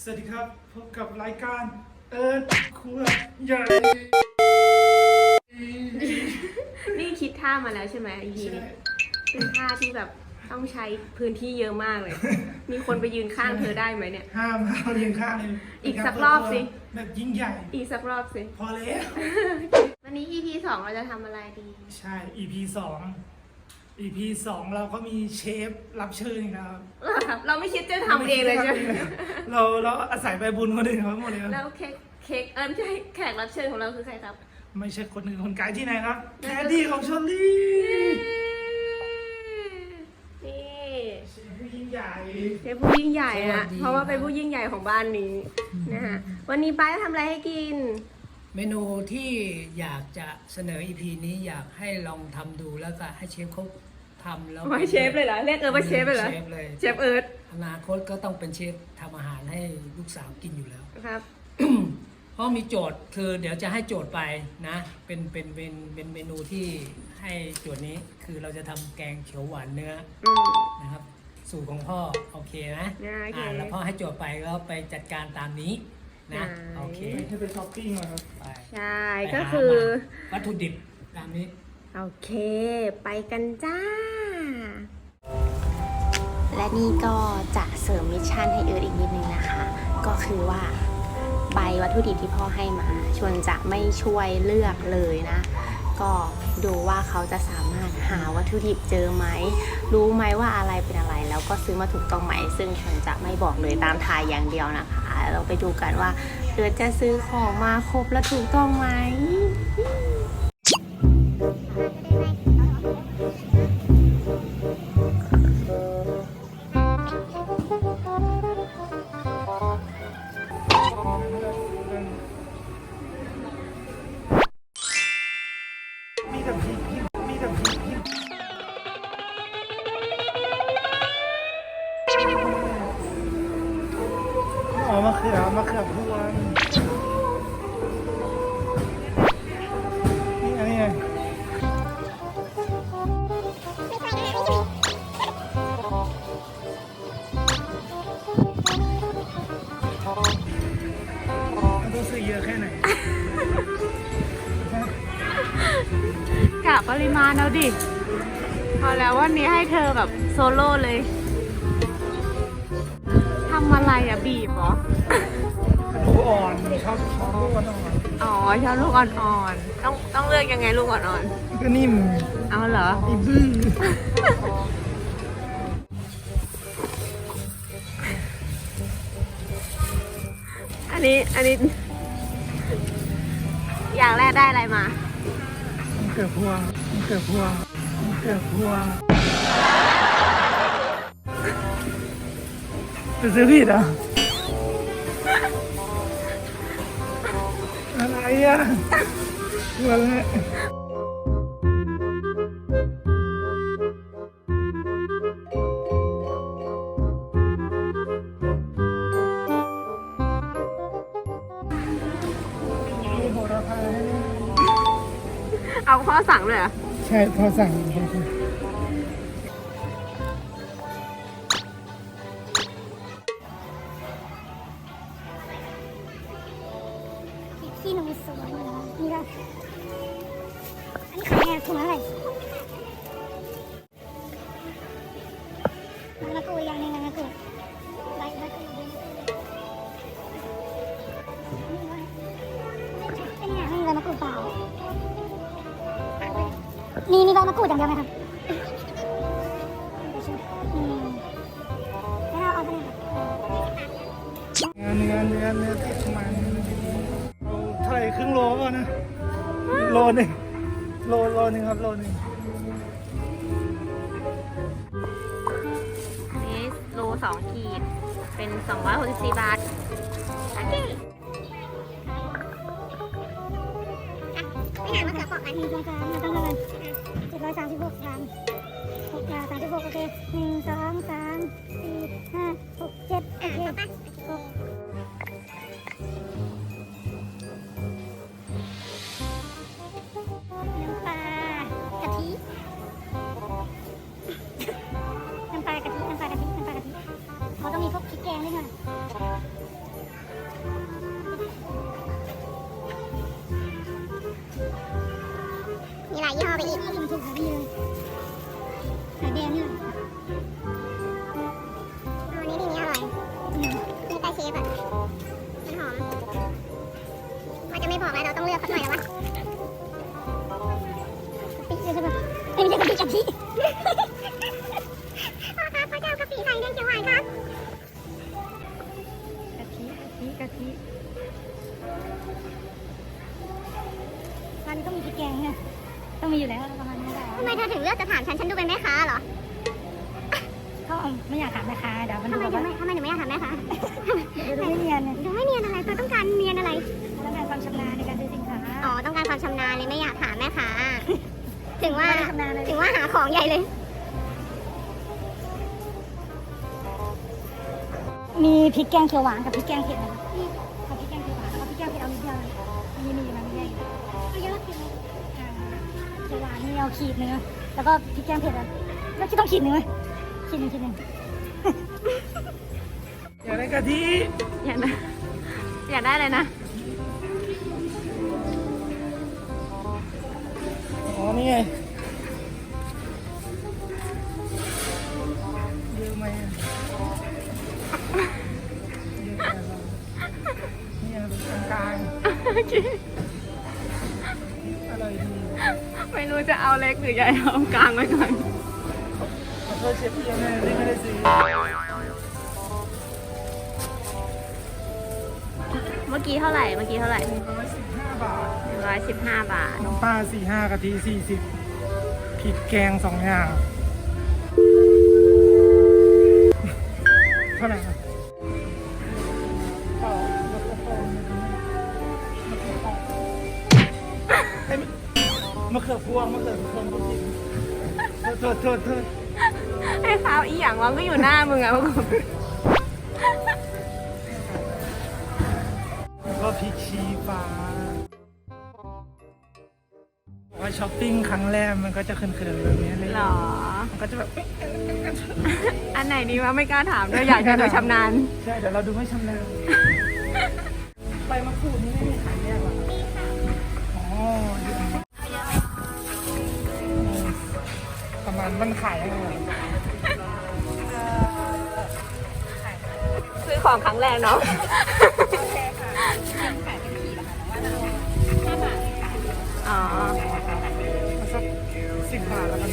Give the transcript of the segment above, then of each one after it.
สวัสดีครับ พบกับรายการเอิร์ธครัวใหญ่นี่คิดท่ามาแล้วใช่ไหมอีพีใช่นี้เป็นท่าที่แบบต้องใช้พื้นที่เยอะมากเลย มีคนไปยืนข้างเธอได้ไหมเนี่ย ห้ามห้ามยืนข้างเลยอีกสักรอบสิ แบบยิ่งใหญ่ อีกสักรอบสิ พอแล้ว วันนี้ EP สองเราจะทำอะไรดี ใช่ EP สอง EP สองเราก็มีเชฟรับเชิญอีกแล้วครับ เราไม่คิดจะทำเองเลยใช่ไหม เราเราอาศัยใบบุญคนอื่นเขาหมดเลยครับแล้วเค้กเค้กเออไม่ใช่แขกรับเชิญของเราคือใครครับ ไม่ใช่คนอื่นคนไกลที่ไหนครับแคดดี้ของชลลี่นี่เชฟผู้ยิ่งใหญ่เป็นผู้ยิ่งใหญ่สวันะสดี เพราะว่าเป็นผู้ยิ่งใหญ่ของบ้านนี้นะฮะวันนี้ป้าจะทำอะไรให้กิน เมนูที่อยากจะเสนอ EP นี้อยากให้ลองทำดูแล้วก็ให้เชฟเขา ทำแล้วไม่เชฟเลยเหรอเรียกเออว่าเชฟเลยเหรอเชฟเลยเชฟเอิร์ธอนาคตก็ต้องเป็นเชฟทำอาหารให้ลูกสาวกินอยู่แล้ว ครับ เพราะมีโจทย์คือเดี๋ยวจะให้โจทย์ไปนะ เป็นเป็นเป็นเป็นเมนูที่ให้โจทย์นี้คือเราจะทำแกงเขียวหวานเนื้ออืม นะครับ สูตรของพ่อโอเคนะอ่าโอเคอ่าแล้วพ่อให้โจทย์ไปแล้วไปจัดการตามนี้นะได้โอเคให้ไปช้อปปิ้งมาครับ ไปใช่ไปก็หาคือมาวัตถุดิบตามนี้ โอเค ไปกันจ้า และนี่ก็จะเสริมมิชชั่นให้เอิร์ธอีกนิดนึงนะคะ ก็คือว่าใบวัตถุดิบที่พ่อให้มา ชวนจะไม่ช่วยเลือกเลยนะ ก็ดูว่าเขาจะสามารถหาวัตถุดิบเจอไหม รู้ไหมว่าอะไรเป็นอะไร แล้วก็ซื้อมาถูกต้องไหม ซึ่งชวนจะไม่บอกเลยตามทายอย่างเดียวนะคะ เราไปดูกันว่าเอิร์ธจะซื้อของมาครบและถูกต้องไหม ยอะแค่ไหนกะปริมาณเอาดิ พอแล้ววันนี้ให้เธอแบบโซโล่เลยทำอะไรอะบีบเหรอ ลูกอ่อนชอบชอบลูกอ่อนอ๋อชอบลูกอ่อนๆ ต้องต้องเลือกยังไงลูกอ่อนก็นิ่มๆ เอาเหรอไอ้บื้ออันนี้อันนี้ อย่างแรกได้อะไรมาเกือบพวงมันเกือบพวงมันเกือบพวงจะซื้อผิดอะอะไรอะพวงอะ พ่อสั่งเลยเหรอ ใช่พ่อสั่งพอ ดอย่างเดียวไหมครับอืมแล้วเราเอาไปไหนครับเนื้อเนื้อเนื้อเนื้อติดมันเอาเท่าไหร่ครึ่งโลก่อนนะ โลหนึ่งโลโลหนึ่งครับ โลหนึ่งอันนี้โลสองขีด เป็น264บาทโอเคไม่หามะเขือเปราะอันหนึ่งสองสามาต้องเงิน จ็ดร้อยสามสิบหกสามหกสามสิบหกโอเคหนึ่งสองสามสี่ห้าหกเจ็ดโอเคหกน้ำปลากะทิ น้ำปลากะทิ น้ำปลากะทิ น้ำปลากะทิเขาต้มีพวกพริกแกงด้วยค่ะมีหลายยี่ห้อไปอีก ที่มันถูกแบบนี้เลยข่แดงเนี่ยอ๋อนี่ดีนี้อร่อยมีไก่เชฟอะมันหอมว่าจะไม่บอกแล้วเราต้องเลือกสักหน่อยแล้ววะกะปิเลยใช่ปะเอ้ยไม่ใช่กะปิกะทิพ่อครับพ่อเจ้ากะปิใส่แดงเขียวหวานครับกะทิกะทิกะทิร้านนี้ต้องมีพริกแกงเนี่ย ต้องมีอยู่แล้วประมาณนี้แหละทำไมเธอถึงเลือกจะถามฉัน ฉันดูเป็นแม่ค้าเหรอเขาไม่อยากถามแม่ค้าเดี๋ยวมันทำดูไมแบบถึงว่าไม่ทำไมหนูไม่อยากถามแม่ค้าเดี๋ยวดูไม่เนียนเนี่ยดูไม่เนียนอะไรเธอต้องการเนียนอะไรพนักงานความชำนาญในการซื้อสินค้า อ๋อ ต้องการความชำนาญเลยไม่อยากถามแม่ค้า ถึงว่าไม่ได้ชำนาญเลยถึงว่าหาของใหญ่เลย มีพริกแกงเขียวหวานกับพริกแกงเผ็ดนะคะ เขียวหวานนี่เอาขีดหนึงนะแล้วก็พริกแกงเผ็ดอะแล้วที่ต้องขีดหนึ่งไหมขีดหนึ่งขีดหนึ่งอยากได้กะทิอยากได้อยากได้เลยนะอ๋อนี่ไงเยอะไหมอะเยอะไปแล้วเนี่ยดูกลางๆ รู้จะเอาเล็กหรือใหญ่เอากลางไว้ก่อนขอโทษเชฟเอียนนะที่ไม่ได้ซื้อเมื่อกี้เท่าไหร่ เมื่อกี้เท่าไหร่ร้อยสิบห้าบาทร้อยสิบห้าบาท น้ำปลาสี่ห้ากะทิสี่สิบพริกแกงสองอย่าง โทษโทษโทษให้เขาอีหยังวะก็อยู่หน้ามึงอะพวกกูแล้วก็พริกชี้ฟ้าว่าช้อปปิ้งครั้งแรกมันก็จะเขินๆแบบนี้เลยหรอ มันก็จะแบบเอ๊ะอันไหนดีวะไม่กล้าถามด้วยอยากจะดูชำนาญ ใช่เดี๋ยวเราดูไม่ชำนาญใบมะกรูดนี่ไม่มีขายแยกหรออ๋อ เยอะมากประมาณมันขายยังไงซื้อของครั้งแรกเนาะอ๋อเอาสักสิบบาทแล้วกัน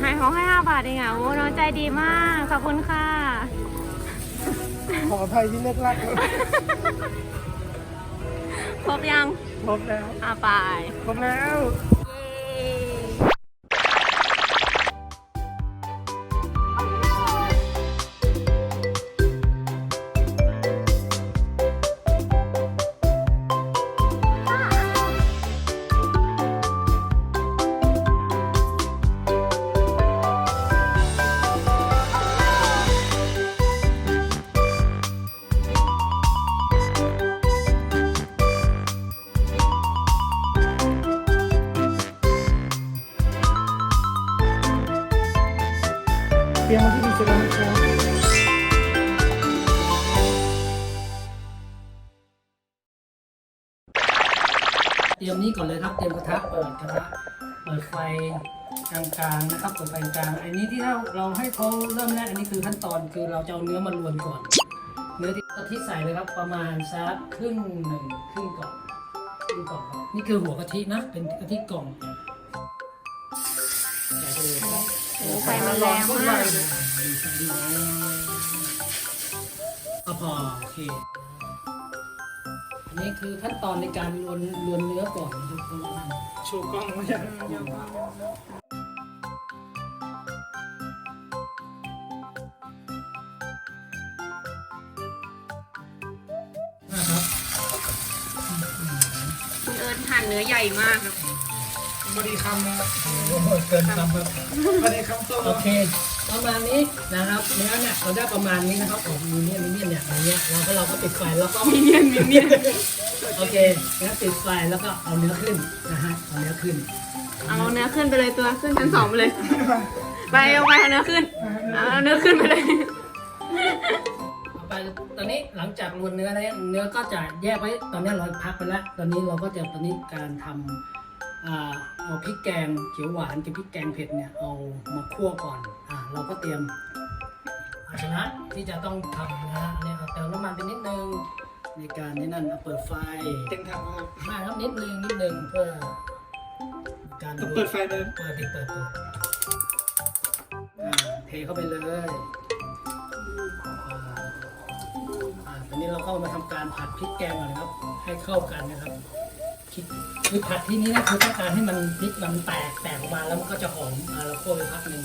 ให้เขาให้ห้าบาทเองอะโอ้น้องใจดีมาก ขอบคุณค่ะ ขออภัยที่เลิกลักครบยัง ครบแล้ว อ่าไป ครบแล้ว เตรียมกระทะเปิดกระทะเปิดไฟกลางๆนะครับเปิดไฟกลาง อันนี้ที่เราเราให้เขาเริ่มแรกอันนี้คือขั้นตอนคือเราจะเอาเนื้อมาลวนก่อน เนื้อที่กะทิใส่เลยครับประมาณสักครึ่งหนึ่งครึ่งกล่องครึ่งกล่องครับนี่คือหัวกะทินะเป็นกะทิกล่องใส่ไปเลยครับโอ้ไฟมันแรงมากก็พอโอเคอันนี้คือขั้นตอนในการลวนลวนเนื้อก่อนนะครับ ชว์กล้องไว้ยังนะครับคุณเอิญหั่นเนื้อใหญ่มากนะบริคำนะครับโอ้โหเกินคำครับบริคำตัวโอเค ประมาณนี้นะครับเนื้อเนี่ยเราได้ประมาณนี้นะครับผมมีเนี่ยมีเนี่ยเนี่ยอย่างเงี้ยเราก็เราก็ปิดไฟแล้วก็มีเนี่ยมีเนี่ย โอเคงั้นปิดไฟแล้วก็เอาเนื้อขึ้นนะฮะเอาเนื้อขึ้นเอาเนื้อขึ้นไปเลยตัวขึ้นชั้นสองไปเลย ไปเอาไปเอาเนื้อขึ้นเอาเนื้อขึ้นไปเลยเอาไปตอนนี้หลังจากรวนเนื้อแล้วเนื้อก็จะแยกไว้ตอนนี้เราพักไปแล้วตอนนี้เราก็จะตอนนี้การทำอ่าเอาพริกแกงเขียวหวานกับพริกแกงเผ็ดเนี่ยเอามาคั่วก่อนอ่าเราก็เตรียมภาชนะที่จะต้องทำนะฮะเนี่ยครับเติมน้ำมันไปนิดนึง ในการนี่นั่นเอาเปิดไฟเต็งถังครับมาครับนิดนึงนิดนึงเพื่อ การต้องเปิดไฟเลยเปิดติดเปิดเปิดอ่าเทเข้าไปเลยอ่าอ่าตอนนี้เราก็มาทำการผัดพริกแกงก่อนนะครับ ให้เข้ากันนะครับพริกคือผัดที่นี้นะคือต้องการให้มันพริกมันแตกแตกออกมาแล้วมันก็จะหอมอ่าเราคั่วไปพักหนึ่ง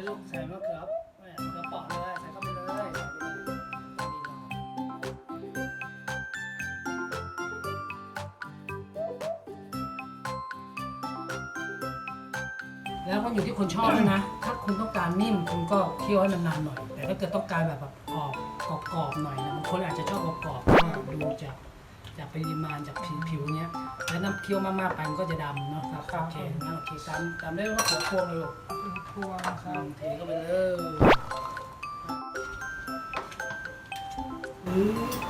เลยลูกใส่มะเขือแม่มะเขือเปาะเลยใส่เข้าไปเลยใส่ไปเลยแล้วก็อยู่ที่คนชอบด้วยนะ ถ้าคุณต้องการนิ่มคุณก็เคี่ยวให้มันนานหน่อย แต่ถ้าเกิดต้องการแบบแบบออกกรอบๆหน่อยนะบางคนอาจจะชอบกรอบๆก็ดูจากจากปริมาณจากผิวผิวเนี้ยแล้วน้ำเคี่ยวมากๆไปมันก็จะดำเนาะครับโอเคงั้นโอเคตามตามได้ว่าหัวพวงเลยลูก พวงครับบเทเข้าไปเล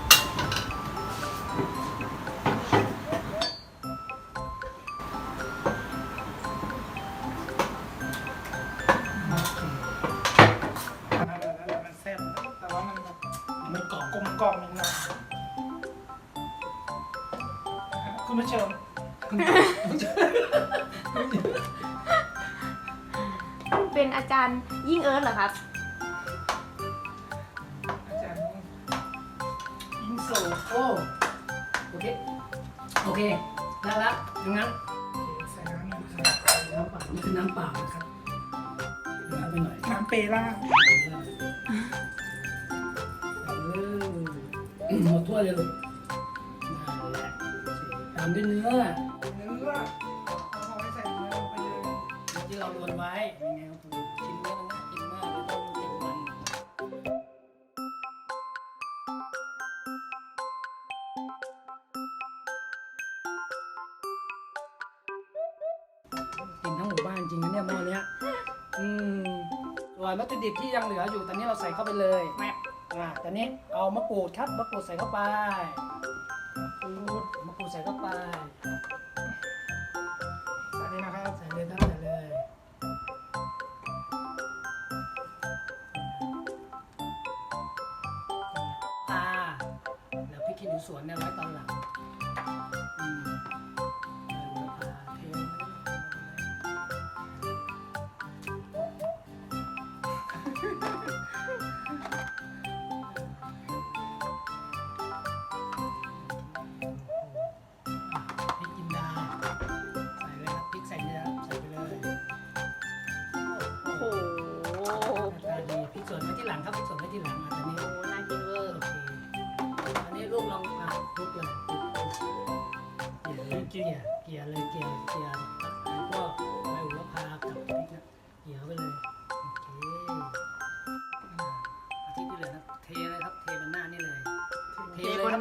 ย เป็นอาจารย์ยิ่งเอิร์ธเหรอครับ อาจารย์ยิงโซโอ้โอเค โอเค ได้แล้วดังนั้นใส่น้ำหนึ่งครับน้ำเปล่านี่คือน้ำเปล่านะครับเดี๋ยวเอาไปหน่อยน้ำเปล่าเอาเลยหมดถ้วยเลยลูกนั่นแหละตามด้วยเนื้อเนื้อ ที่เราลวนไว้ยังไงครับผมชิ้นเนื้อมันน่ากินมากเลยต้องกินมันกินทั้งหมู่บ้านจริงนะเนี่ยหม้อเนี้ยอืมส่วนวัตถุดิบที่ยังเหลืออยู่ตอนนี้เราใส่เข้าไปเลยแมบอ่าตอนนี้เอามะกรูดครับมะกรูดใส่เข้าไป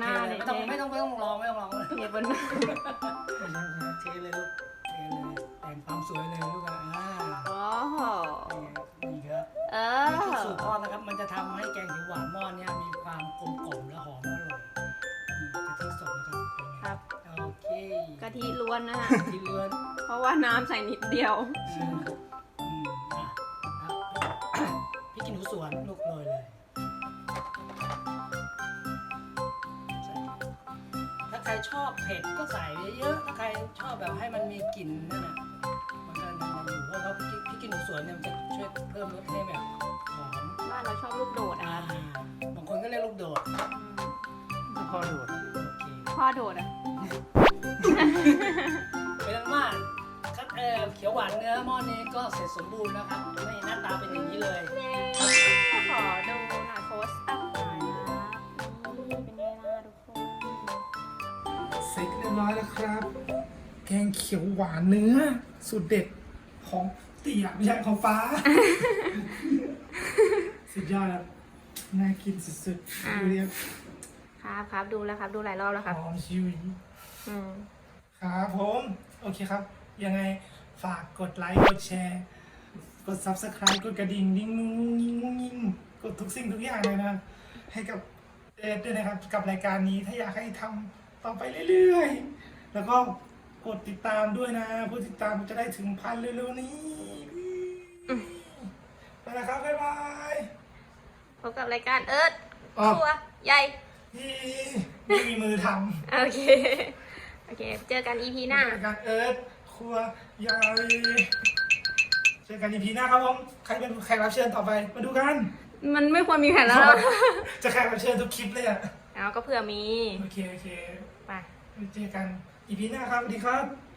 เทเลยครับเทเลยไม่ต้องไม่ต้องไม่ต้องลองไม่ต้องลองเลยเดี๋ยวบนเทเลยลูกเทเลยแต่งความสวยเลยลูกอะอ่าโอ้โหนี่ครับเอนี่คืออสูตรทอดนะครับ มันจะทำให้แกงเขียวหวานหม้อเนี้ยมีความกลมกล่อมและหอมอร่อยนี่กะทิสดนะครับเป็นไงครับโอเคกะทิล้วนนะฮะที่เลือนเพราะว่าน้ำใส่นิดเดียว กินหนูสวนเนี่ยมันจะช่วยเพิ่มรสให้แบบหอมบ้านเราชอบลูกโดดอ่าอะบางคนก็เรียกลูกโดดพอดูดโอเคพ่อโดดอะเป็นอันว่าครับเอ่อเขียวหวานเนื้อหม้อนี้ก็เสร็จสมบูรณ์นะครับนี่หน้าตาเป็นอย่างนี้เลยเย้ขอดูหน่อยโพสอัพหน่อยนะนี่เป็นไงล่ะทุกคนเสร็จเรียบร้อยแล้วครับ แกงเขียวหวานเนื้อสูตรเด็ดของ เตี่ยไม่ใช่ของฟ้า สุดยอดครับน่ากินสุดๆดูเรียบครับครับดูแล้วครับ ดูหลายรอบแล้วหครับอมชิวอืมครับผม โอเคครับ ยังไงฝากกดไลค์ กดแชร์ กด subscribe กดกระดิ่งดิ้งงุ้งงิ้งงุ้งงิ้งกดทุกสิ่งทุกอย่างเลยนะให้กับเอสด้วยนะครับ กับรายการนี้ถ้าอยากให้ทำต่อไปเรื่อยๆ แล้วก็ กดติดตามด้วยนะผู้ติดตามจะได้ถึงพันเร็วๆนี้ไปแล้วครับบ๊ายบายพบกับรายการเอิร์ธอ๋อครัวใหญ่ที่ไม่มีมือทำโอเคโอเค เจอกัน EP หน้ารายการเอิร์ธครัวใหญ่เจอกันอีพีหน้าครับผมใครเป็นแขกรับเชิญต่อไปมาดูกัน มันไม่ควรมีแผนแล้ว จะแขกรับเชิญทุกคลิปเลยอะเอาก็เผื่อมี โอเคโอเคไปไปเจอกัน อีพีหน้าครับสวัสดีครับ